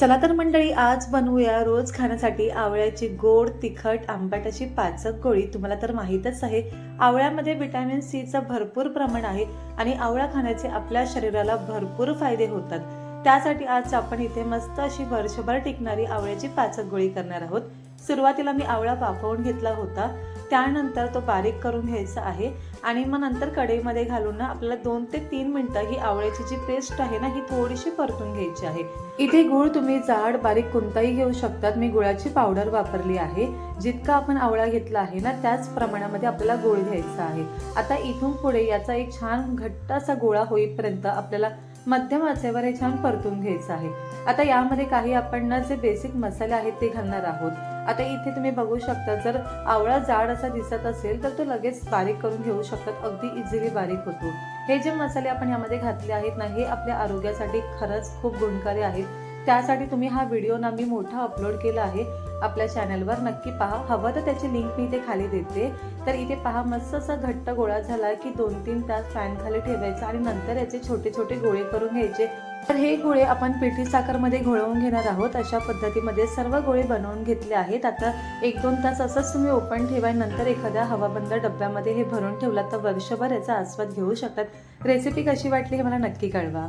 चला तर मंडळी आज बनवूया रोज खाण्यासाठी आवळ्याची गोड तिखट आंबट अशी पाचक गोळी तुम्हाला तर माहीतच आहे आवळ्यामध्ये व्हिटॅमिन सीचं भरपूर प्रमाण आहे आणि आवळा खाण्याचे आपल्या शरीराला भरपूर फायदे होतात. त्यासाठी आज आपण इथे मस्त अशी वर्षभर टिकणारी आवळ्याची पाचक गोळी करणार आहोत. सुरुवातीला मी आवळा वाफवून घेतला होता. त्यानंतर तो बारीक करून घ्यायचा आहे आणि मग नंतर कढईमध्ये घालून ना आपल्याला दोन ते तीन मिनटं ही आवळ्याची जी पेस्ट आहे ना ही थोडीशी परतून घ्यायची आहे. इथे गुळ तुम्ही जाड बारीक कोणताही घेऊ शकतात. मी गुळाची पावडर वापरली आहे. जितका आपण आवळा घेतला आहे ना त्याच प्रमाणामध्ये आपल्याला गुळ घ्यायचा आहे. आता इथून पुढे याचा एक छान घट्ट असा गोळा होईपर्यंत आपल्याला मध्यम आचेवर हे छान परतून घ्यायचं आहे. आता यामध्ये काही आपण ना जे बेसिक मसाले आहेत ते घालणार आहोत. आता इथे तुम्ही बघू शकता जर आवळा जाड असा दिसत असेल तर तो लगेच बारीक करून घेऊ शकतात. अगदी इझिली बारीक होतो. हे जे मसाले आपण यामध्ये घातले आहेत ना हे आपल्या आरोग्यासाठी खरंच खूप गुणकारी आहेत. त्यासाठी तुम्ही हा व्हिडिओ ना मी मोठा अपलोड केला आहे. आपल्या चॅनलवर नक्की पहा. हवं तर त्याची लिंक मी इथे खाली देते. तर इथे पहा मस्त असा घट्ट गोळा झाला की दोन तीन तास फॅन खाली ठेवायचा आणि नंतर याचे छोटे छोटे गोळे करून घ्यायचे. तर हे गोळे आपण पिठी साखरमध्ये घोळवून घेणार आहोत. अशा पद्धतीमध्ये सर्व गोळे बनवून घेतले आहेत. आता एक दोन तास असंच तुम्ही ओपन ठेवा नंतर एखाद्या हवाबंद डब्यामध्ये हे भरून ठेवलात तर वर्षभर याचा आस्वाद घेऊ शकतात. रेसिपी कशी वाटली हे मला नक्की कळवा.